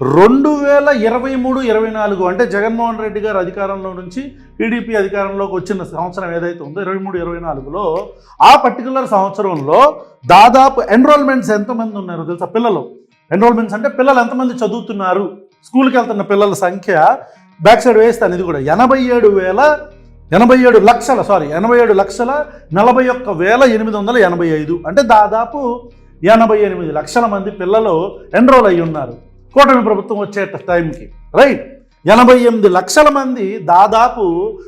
రెండు వేల ఇరవై మూడు ఇరవై నాలుగు అంటే జగన్మోహన్ రెడ్డి గారు అధికారంలో నుంచి టీడీపీ అధికారంలోకి వచ్చిన సంవత్సరం ఏదైతే ఉందో ఇరవై మూడు ఇరవై నాలుగులో ఆ పర్టికులర్ సంవత్సరంలో దాదాపు ఎన్రోల్మెంట్స్ ఎంతమంది ఉన్నారు తెలుసా? పిల్లలు. ఎన్రోల్మెంట్స్ అంటే పిల్లలు ఎంతమంది చదువుతున్నారు? స్కూల్కి వెళ్తున్న పిల్లల సంఖ్య బ్యాక్ సైడ్ వేస్తాను ఇది కూడా. ఎనభై ఏడు వేల ఎనభై ఏడు లక్షల సారీ ఎనభై ఏడు లక్షల నలభై ఒక్క వేల ఎనిమిది వందల ఎనభై ఐదు. అంటే దాదాపు ఎనభై ఎనిమిది లక్షల మంది పిల్లలు ఎన్రోల్ అయ్యి ఉన్నారు కూటమి ప్రభుత్వం వచ్చే టైంకి రైట్ ఎనభై ఎనిమిది లక్షల మంది దాదాపు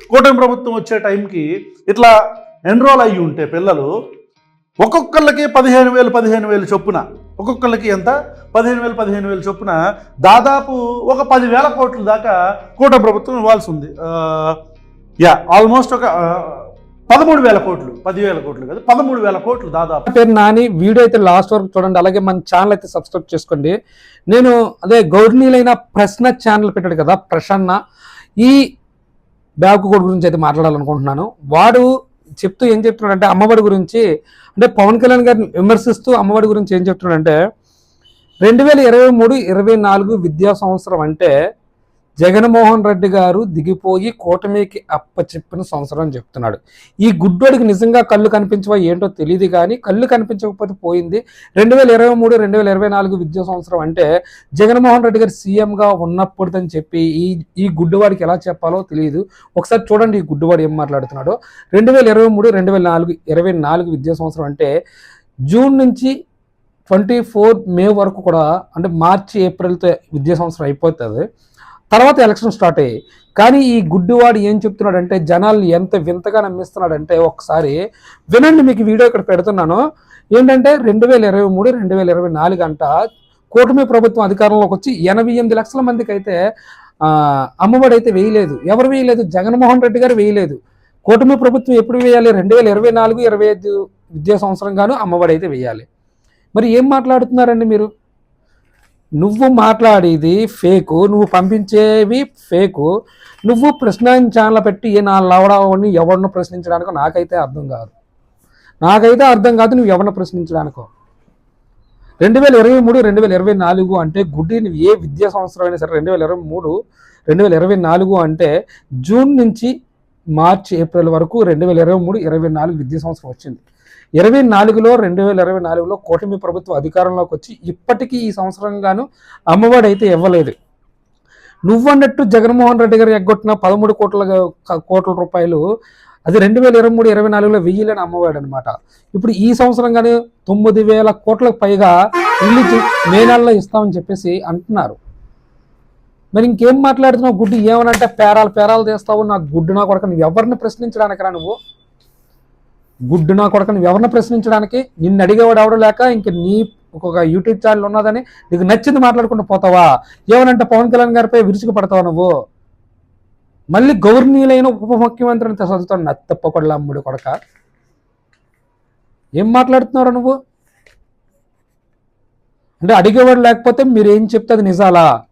కూటమి ప్రభుత్వం వచ్చే టైంకి ఇట్లా ఎన్రోల్ అయ్యి ఉంటే పిల్లలు ఒక్కొక్కళ్ళకి పదిహేను వేలు పదిహేను వేలు చొప్పున ఒక్కొక్కళ్ళకి ఎంత? పదిహేను వేలు పదిహేను వేలు చొప్పున దాదాపు ఒక పదివేల కోట్ల దాకా కూటమి ప్రభుత్వం ఇవ్వాల్సి ఉంది. యా ఆల్మోస్ట్ ఒక పదమూడు వేల కోట్లు పదివేల కోట్లు కదా పదమూడు వేల కోట్లు దాదాపు. పేరు నాని వీడియో అయితే లాస్ట్ వరకు చూడండి అలాగే మన ఛానల్ అయితే సబ్స్క్రైబ్ చేసుకోండి. నేను అదే గౌరవనీయులైన ప్రశ్న ఛానల్ పెట్టాడు కదా ప్రసన్న. ఈ బ్యాగ్ కోడ్ గురించి అయితే మాట్లాడాలనుకుంటున్నాను. వాడు చెప్తూ ఏం చెప్తున్నాడంటే అమ్మఒడి గురించి అంటే పవన్ కళ్యాణ్ గారిని విమర్శిస్తూ అమ్మఒడి గురించి ఏం చెప్తున్నాడంటే రెండు వేల ఇరవై మూడు ఇరవై నాలుగు విద్యా సంవత్సరం అంటే జగన్మోహన్ రెడ్డి గారు దిగిపోయి కూటమికి అప్పచెప్పిన సంవత్సరం అని చెప్తున్నాడు. ఈ గుడ్డోడికి నిజంగా కళ్ళు కనిపించవా ఏంటో తెలియదు కానీ కళ్ళు కనిపించకపోతే పోయింది. రెండు వేల ఇరవై మూడు రెండు వేల ఇరవై నాలుగు విద్యా సంవత్సరం అంటే జగన్మోహన్ రెడ్డి గారు సీఎంగా ఉన్నప్పుడుదని చెప్పి ఈ ఈ గుడ్డివాడికి ఎలా చెప్పాలో తెలియదు ఒకసారి చూడండి ఈ గుడ్డివాడు ఏం మాట్లాడుతున్నాడో. రెండు వేల ఇరవై మూడు రెండు వేల నాలుగు ఇరవై నాలుగు విద్యా సంవత్సరం అంటే జూన్ నుంచి ట్వంటీ ఫోర్ మే వరకు కూడా అంటే మార్చి ఏప్రిల్తో విద్యా సంవత్సరం అయిపోతుంది. తర్వాత ఎలక్షన్ స్టార్ట్ అయ్యాయి. కానీ ఈ గుడ్డివాడు ఏం చెప్తున్నాడంటే జనాల్ని ఎంత వింతగా నమ్మిస్తున్నాడంటే ఒకసారి వినండి మీకు వీడియో ఇక్కడ పెడుతున్నాను. ఏంటంటే రెండు వేల ఇరవై మూడు రెండు వేల ఇరవై నాలుగు అంట కూటమి ప్రభుత్వం అధికారంలోకి వచ్చి ఎనభై ఎనిమిది లక్షల మందికి అయితే అమ్మఒడి అయితే వేయలేదు. ఎవరు వేయలేదు? జగన్మోహన్ రెడ్డి గారు వేయలేదు. కూటమి ప్రభుత్వం ఎప్పుడు వేయాలి? రెండు వేల ఇరవై నాలుగు ఇరవై ఐదు విద్యా సంవత్సరం గాను అమ్మఒడి అయితే వేయాలి. మరి ఏం మాట్లాడుతున్నారండి మీరు? నువ్వు మాట్లాడేది ఫేకు నువ్వు పంపించేవి ఫేకు నువ్వు ప్రశ్న ఛానల్ పెట్టి ఏ నా లవడావని ఎవరిని ప్రశ్నించడానికో నాకైతే అర్థం కాదు. నాకైతే అర్థం కాదు నువ్వు ఎవరిని ప్రశ్నించడానికో. రెండు వేల ఇరవై మూడు రెండు వేల ఇరవై నాలుగు అంటే గుడ్డి నువ్వు ఏ విద్యా సంవత్సరం అయినా సరే రెండు వేల ఇరవై మూడు రెండు వేల ఇరవై నాలుగు అంటే జూన్ నుంచి మార్చి ఏప్రిల్ వరకు రెండు వేల ఇరవై మూడు ఇరవై నాలుగు విద్యా సంవత్సరం వచ్చింది. ఇరవై నాలుగులో రెండు వేల ఇరవై నాలుగులో కూటమి ప్రభుత్వం అధికారంలోకి వచ్చి ఇప్పటికీ ఈ సంవత్సరం గాను అమ్మఒడి అయితే ఇవ్వలేదు. నువ్వన్నట్టు జగన్మోహన్ రెడ్డి గారు ఎగ్గొట్టిన పదమూడు కోట్ల కోట్ల రూపాయలు అది రెండు వేల ఇరవై మూడు ఇరవై నాలుగులో వెయ్యిలని అమ్మవాడు అనమాట ఇప్పుడు ఈ సంవత్సరం కానీ తొమ్మిది వేల కోట్లకు పైగా ఇల్లు మే నెలలో ఇస్తామని చెప్పేసి అంటున్నారు. మరి ఇంకేం మాట్లాడుతున్నావు గుడ్డు? ఏమనంటే పేరాలు పేరాలు తీస్తావు నా గుడ్డు నా కొడక? నువ్వు ఎవరిని ప్రశ్నించడానికి రా నువ్వు? గుడ్డు నా కొడక నువ్వు ఎవరిని ప్రశ్నించడానికి? నిన్ను అడిగేవాడు ఎవడు లేక ఇంక నీ ఒక యూట్యూబ్ ఛానల్ ఉన్నదని నీకు నచ్చింది మాట్లాడుకుంటూ పోతావా? ఏమనంటే పవన్ కళ్యాణ్ గారిపై విరుచుకు పడతావా నువ్వు? మళ్ళీ గౌరవనీయులైన ఉప ముఖ్యమంత్రిని చదువుతాడు నత్తప్పకొడల అమ్ముడు కొడక. ఏం మాట్లాడుతున్నావు నువ్వు? అంటే అడిగేవాడు లేకపోతే మీరు ఏం చెప్తే అది నిజాలా?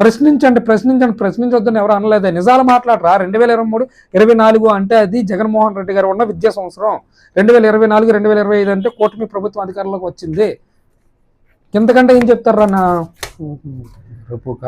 ప్రశ్నించండి ప్రశ్నించండి ప్రశ్నించొద్దని ఎవరు అనలేదు. నిజాలు మాట్లాడరా. రెండు వేల ఇరవై మూడు ఇరవై నాలుగు అంటే అది జగన్మోహన్ రెడ్డి గారు ఉన్న విద్యా సంవత్సరం. రెండు వేల ఇరవై నాలుగు రెండు వేల ఇరవై ఐదు అంటే కూటమి ప్రభుత్వం అధికారంలోకి వచ్చింది. ఇంతకంటే ఏం చెప్తారా నా? రుపుక